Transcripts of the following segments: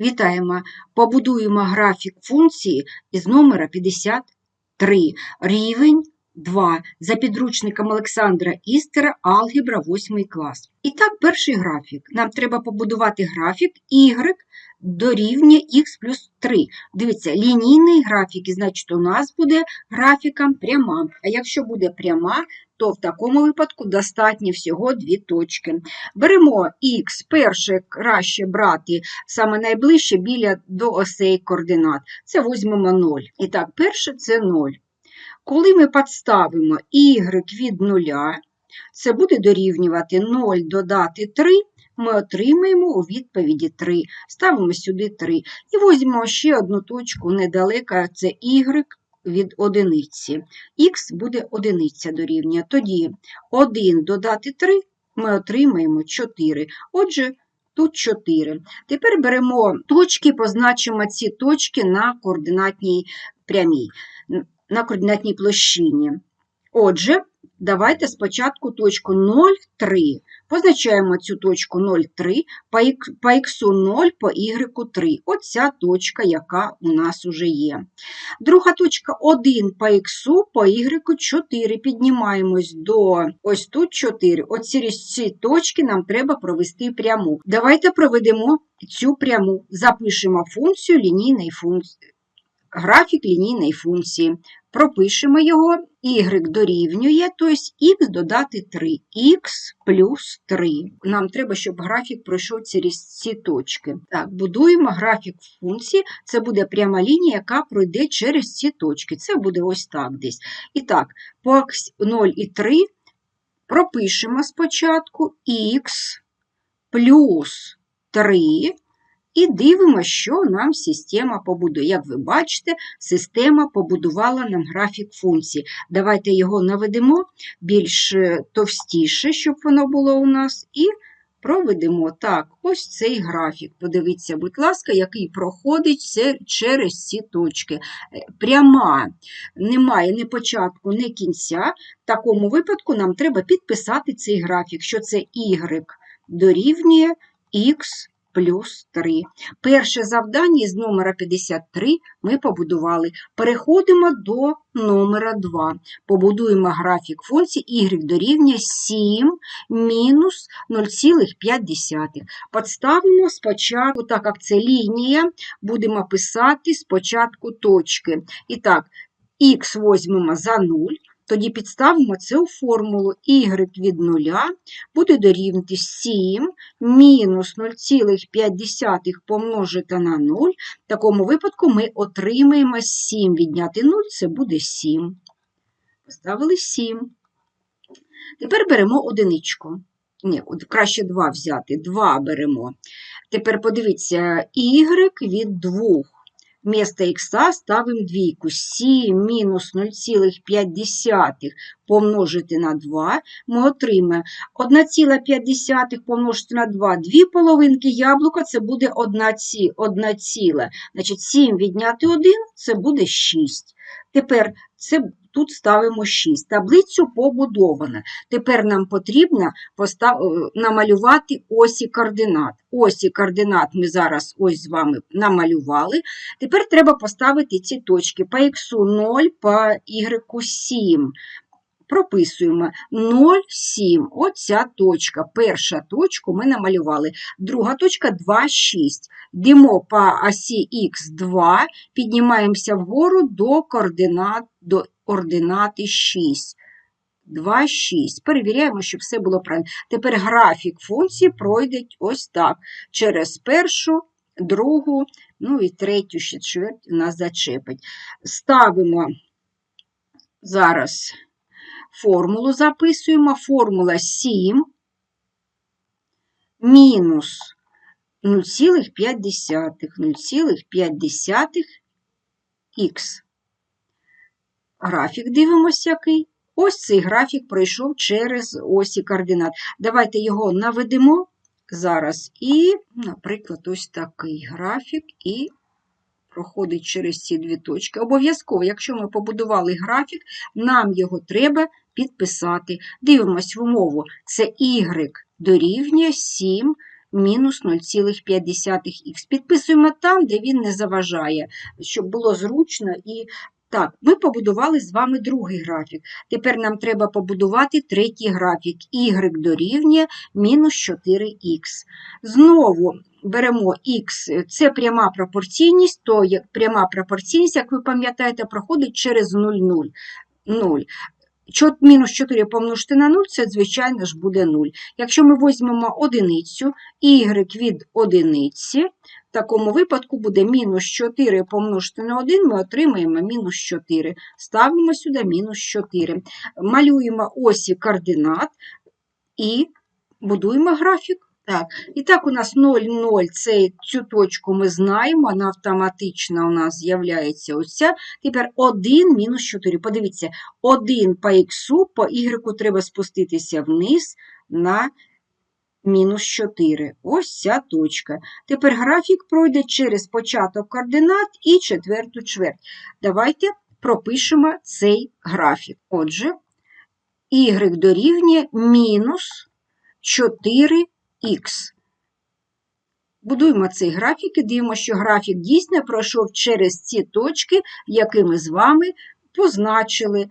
Вітаємо! Побудуємо графік функції із номера 53. Рівень 2 за підручником Олександра Істера Алгебра 8 клас. І так, перший графік. Нам треба побудувати графік y дорівнює x плюс 3. Дивіться, лінійний графік, і значить у нас буде графіком пряма. А якщо буде пряма, то в такому випадку достатньо всього дві точки. Беремо х, перше краще брати саме найближче біля до осей координат. Це візьмемо 0. І так, перше це 0. Коли ми підставимо y від 0, це буде дорівнювати 0 додати 3, ми отримаємо у відповіді 3. Ставимо сюди 3. І візьмемо ще одну точку недалеко, це y від одиниці. Х буде одиниця дорівнює. Тоді 1 додати 3 ми отримаємо 4. Отже, тут 4. Тепер беремо точки, позначимо ці точки на координатній прямій, на координатній площині. Отже, давайте спочатку точку 0,3. Позначаємо цю точку 0,3, по х 0, по y 3. Оця точка, яка у нас уже є. Друга точка 1 по х, по y 4. Піднімаємось до ось тут 4. От через ці точки нам треба провести пряму. Давайте проведемо цю пряму. Запишемо функцію лінійної функції. Графік лінійної функції. Пропишемо його, y дорівнює, тобто х додати 3, х плюс 3. Нам треба, щоб графік пройшов через ці точки. Так, Будуємо графік функції, це буде пряма лінія, яка пройде через ці точки. Це буде ось так десь. І так, по 0 і 3 пропишемо спочатку х плюс 3. І дивимося, що нам система побудує. Як ви бачите, система побудувала нам графік функції. Давайте його наведемо більш товстіше, щоб воно було у нас, і проведемо так, ось цей графік. Подивіться, будь ласка, який проходить через ці точки. Пряма немає ні початку, ні кінця. В такому випадку нам треба підписати цей графік, що це y дорівнює х плюс 3. Перше завдання з номера 53 ми побудували. Переходимо до номера 2. Побудуємо графік функції y дорівнює 7 мінус 0,5. Подставимо спочатку, так як це лінія, будемо писати спочатку точки. І так, х візьмемо за 0. Тоді підставимо цю формулу y від 0 буде дорівнювати 7 мінус 0,5 помножити на 0. В такому випадку ми отримаємо 7 відняти 0, це буде 7. Поставили 7. Тепер беремо одиничку. Ні, краще 2 взяти. 2 беремо. Тепер подивіться, y від 2. Вместо х ставимо двійку. 7 мінус 0,5 помножити на 2, ми отримаємо 1,5 помножити на 2, дві половинки яблука, це буде 1 ціла. Значить, 7 відняти 1 це буде 6. Тепер це тут ставимо 6. Таблицю побудована. Тепер нам потрібно постав... намалювати осі координат. Осі координат ми зараз ось з вами намалювали. Тепер треба поставити ці точки по х 0, по y 7. Прописуємо 0,7. Оця точка. Перша точку ми намалювали. Друга точка 2,6. Йдемо по осі Х2, піднімаємося вгору до координат, до ординати 6. 2, 6. Перевіряємо, щоб все було правильно. Тепер графік функції пройде ось так. Через першу, другу, ну і третю, ще чверть нас зачепить. Ставимо зараз формулу записуємо. Формула 7 мінус 0,5, 0,5 х. Графік дивимося який. Ось цей графік пройшов через осі координат. Давайте його наведемо зараз. І, наприклад, ось такий графік, і проходить через ці дві точки. Обов'язково, якщо ми побудували графік, нам його треба підписати. Дивимось в умову. Це y дорівнює 7 мінус 0,5х. Підписуємо там, де він не заважає, щоб було зручно і так, ми побудували з вами другий графік. Тепер нам треба побудувати третій графік. Y дорівнює мінус 4х. Знову беремо х, це пряма пропорційність, то як пряма пропорційність, як ви пам'ятаєте, проходить через 0,0. 0. 0. Чот- Мінус 4 помножити на 0, це, звичайно ж, буде 0. Якщо ми візьмемо одиницю, y від одиниці, в такому випадку буде мінус 4 помножити на 1, ми отримаємо мінус 4. Ставимо сюди мінус 4. Малюємо осі координат і будуємо графік. Так, і так у нас 0, 0, це, цю точку ми знаємо, вона автоматично у нас з'являється ось. Тепер 1 мінус 4. Подивіться, 1 по х, по y треба спуститися вниз на мінус 4. Ось ця точка. Тепер графік пройде через початок координат і четверту чверть. Давайте пропишемо цей графік. Отже, y дорівнює мінус 4х. Будуємо цей графік і дивимося, що графік дійсно пройшов через ці точки, які ми з вами позначили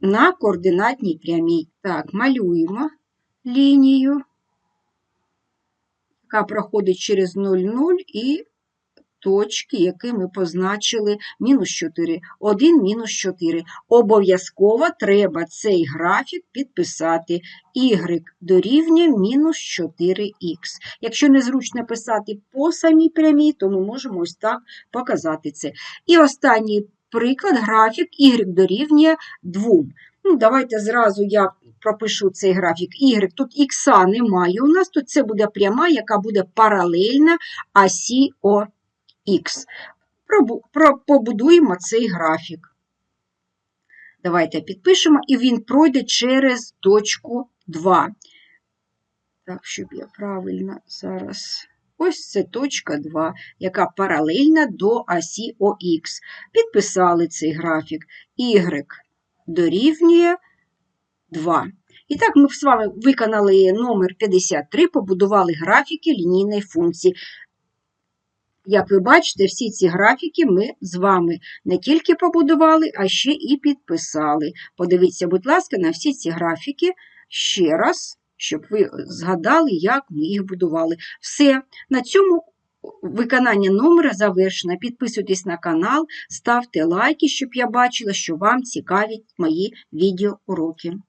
на координатній прямій. Так, малюємо лінію, яка проходить через 0,0 і точки, які ми позначили мінус 4. 1 мінус 4. Обов'язково треба цей графік підписати. Y дорівнює мінус 4х. Якщо незручно писати по самій прямій, то ми можемо ось так показати це. І останній приклад графік y дорівнює 2. Ну, давайте зразу я пропишу цей графік. Y, тут х немає у нас, тут це буде пряма, яка буде паралельна осі ОХ. Пробу- Побудуємо цей графік. Давайте підпишемо, і він пройде через точку 2. Так, щоб я правильно зараз. Ось це точка 2, яка паралельна до осі ОХ. Підписали цей графік. Y дорівнює 2. І так, ми з вами виконали номер 53, побудували графіки лінійної функції. Як ви бачите, всі ці графіки ми з вами не тільки побудували, а ще і підписали. Подивіться, будь ласка, на всі ці графіки ще раз, щоб ви згадали, як ми їх будували. Все, на цьому виконання номера завершено. Підписуйтесь на канал, ставте лайки, щоб я бачила, що вам цікаві мої відеоуроки.